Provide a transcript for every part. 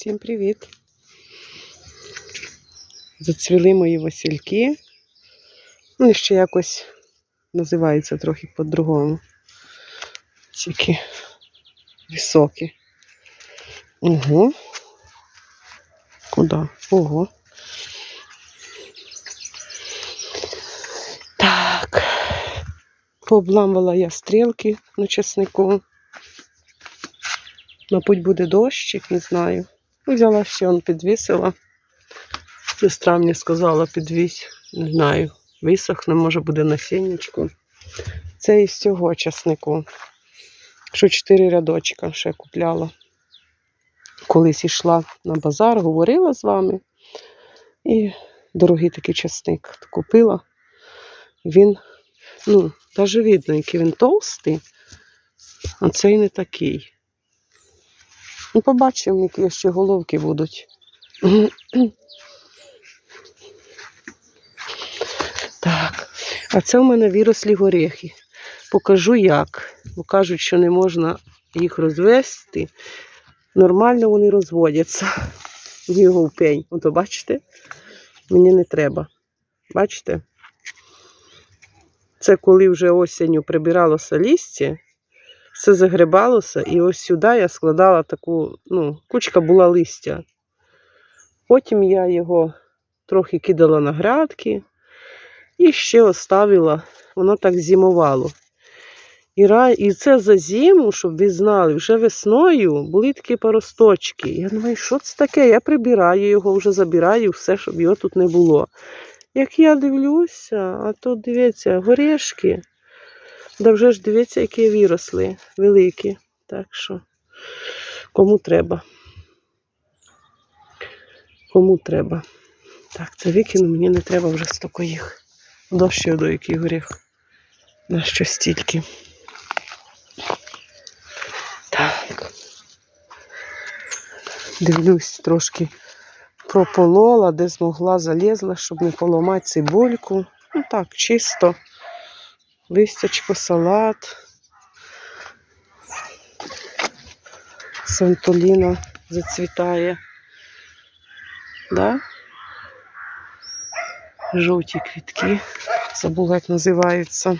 Всім привіт! Зацвіли мої васильки. Вони ще якось називаються трохи по-другому. Тільки високі. Ого. Куди? Ого. Так. Пообламувала я стрілки на часнику. Мабуть, буде дощик, не знаю. Взяла ще он підвісила. Сестра мені сказала, підвісь, не знаю. Висохне, може буде насіннячку. Це із цього часнику. Що чотири рядочка ще купляла. Колись йшла на базар, говорила з вами. І дорогий такий часник купила. Він, ну, навіть видно, який він товстий, а цей не такий. Ну, побачимо, які ще головки будуть. Так, а це в мене вирослі горіхи. Покажу як. Бо кажуть, що не можна їх розвести. Нормально вони розводяться. Його в пень. Ото бачите? Мені не треба. Бачите? Це коли вже осінню прибиралося листя, все загребалося, і ось сюди я складала таку, ну, кучка була листя. Потім я його трохи кидала на грядки і ще оставила, воно так зимувало. І, і це за зиму, щоб ви знали, вже весною були такі поросточки. Я думаю, що це таке? Я прибираю його, вже забираю все, щоб його тут не було. Як я дивлюся, а тут дивіться, горішки. Да вже ж дивіться, які виросли, великі. Так що, кому треба. Кому треба. Так, це викину, мені не треба вже стільки їх. Дощ до який горіх. На що стільки. Так. Дивлюсь, трошки прополола, де змогла, залізла, щоб не поламати цибульку. Ну так, чисто. Листячко, салат. Сантоліна зацвітає. Да? Жовті квітки. Забула, як називаються.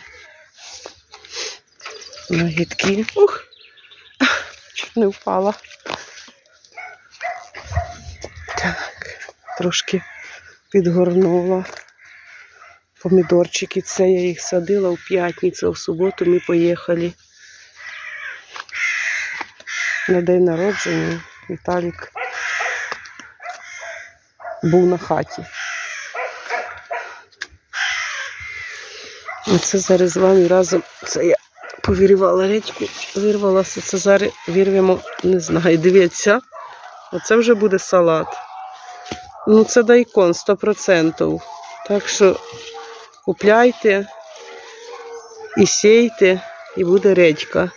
Нагідки. Ух! Чуть не впала. Так, трошки підгорнула. Помідорчики, це я їх садила в п'ятницю, в суботу ми поїхали на день народження. Віталік був на хаті. А це зараз з вами разом. Це я повірювала речку, вирвалася. Це зараз вирвемо, не знаю, дивіться. Оце вже буде салат. Ну, це дайкон 100%. Так що купляйте і сійте, і буде редька.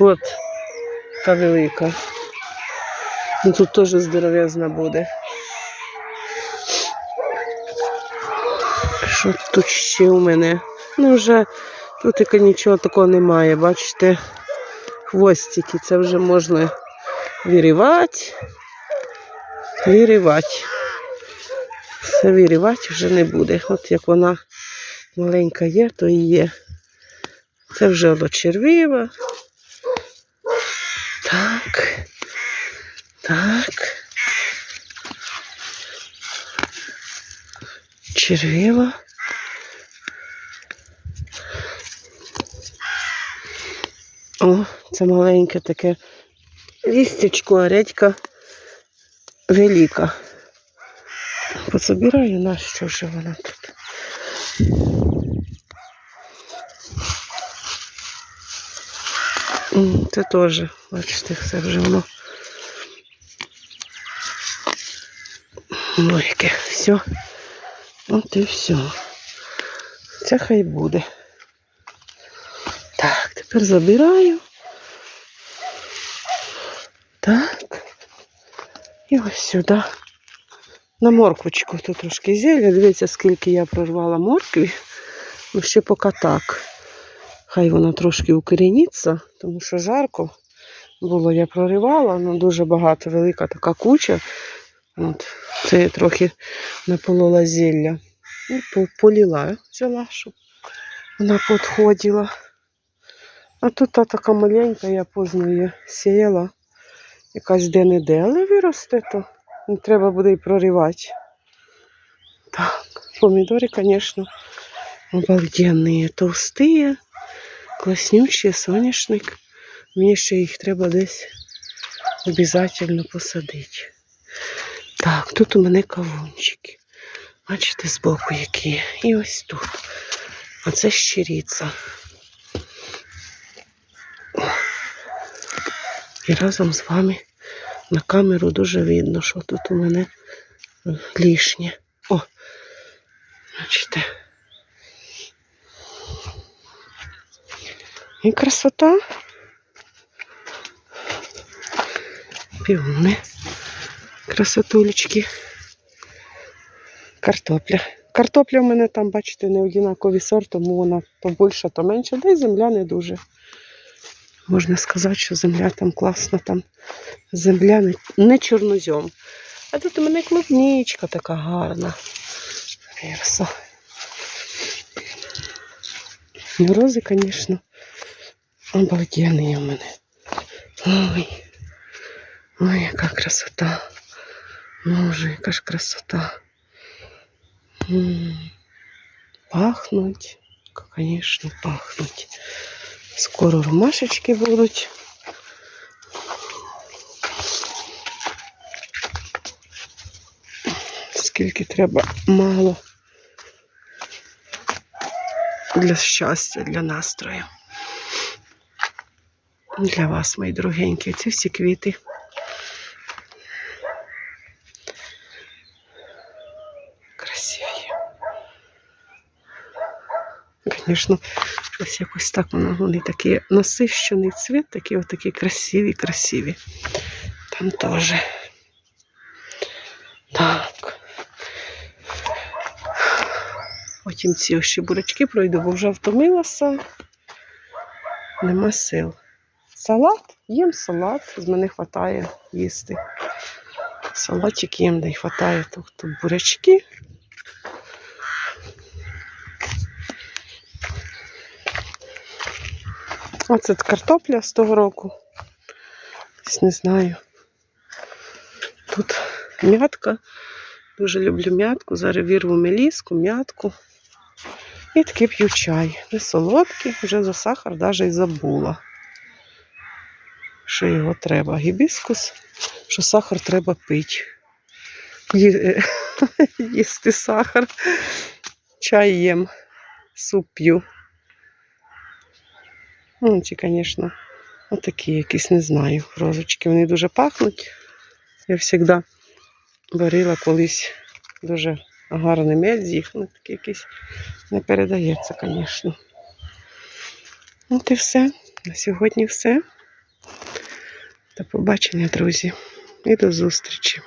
От, яка велика. Ну тут теж здоровезна буде. Що тут ще у мене? Ну, вже тут нічого такого немає, бачите? Хвостики, це вже можна вирівати. Вирівати. Все вирівати вже не буде. От як вона маленька є, то і є. Це вже олочервіва. Так. Так. Червіва. О, це маленьке таке лістячко, а редька велика. Пособираю на що ж вона тут. Це теж, бачите, все вже воно. Ну, яке все. От і все. Це хай буде. Так, тепер забираю. Так. І ось сюди. На морквочку тут трошки зілля. Дивіться, скільки я прорвала моркві. Ну, ще поки так. Хай вона трошки укорініться, тому що жарко. було, я проривала, ну дуже багато, велика така куча. От, це я трохи наполола зілля. І поліла, взяла, щоб вона підходила. А тут та така маленька, я поздно її сіяла. Якась де-не-де, але виросте, то не треба буде і проривати. Так, помидоры, конечно, обалденные, толстые, класнючие, соняшник. Мені ще їх треба десь обов'язково посадити. Так, тут у мене кавунчики. Бачите, збоку які. І ось тут. А це щиріця. І разом з вами на камеру дуже видно, що тут у мене лишнє. О, бачите. І красота. Піони. Красотулечки. Картопля. Картопля в мене там, бачите, не однаковий сорт, тому вона то більша, то менша, да й земля не дуже. Можна сказати, що земля там класна, там земля не, не чорнозьом. А тут у мене клубничка така гарна. Краса. Морози, звісно, обалденні у мене. Ой, ой, яка красота. Боже, яка ж красота. М, Пахнуть, звісно, пахнуть. Скоро ромашечки будуть. Скільки треба мало для щастя, для настрою. Для вас, мої дорогенькі, ці всі квіти. Красиві. Звісно, щось якось так воно вони такі насищений цвіт, такі отакі красиві, красиві. Там теж. Так. Потім ці ось ще бурячки пройду, бо вже втомилася. Нема сил. Салат, їм салат, з мене вистачає їсти. Салатик їм й вистачає. Тобто бурячки. Оце картопля з того року. Не знаю. Тут м'ятка. Дуже люблю м'ятку. Зараз вірву меліску, м'ятку. І таки п'ю чай. Не солодкий, вже за сахар навіть і забула. Що його треба. Гібіскус, що сахар треба пити. Ї- е, Їсти сахар. Чай їм, суп п'ю. Ну, ці, звісно, отакі якісь, не знаю, розочки. Вони дуже пахнуть. Я завжди варила колись дуже гарний мед з їх. Ну, такий якийсь не передається, звісно. От і все. На сьогодні все. До побачення, друзі. І до зустрічі.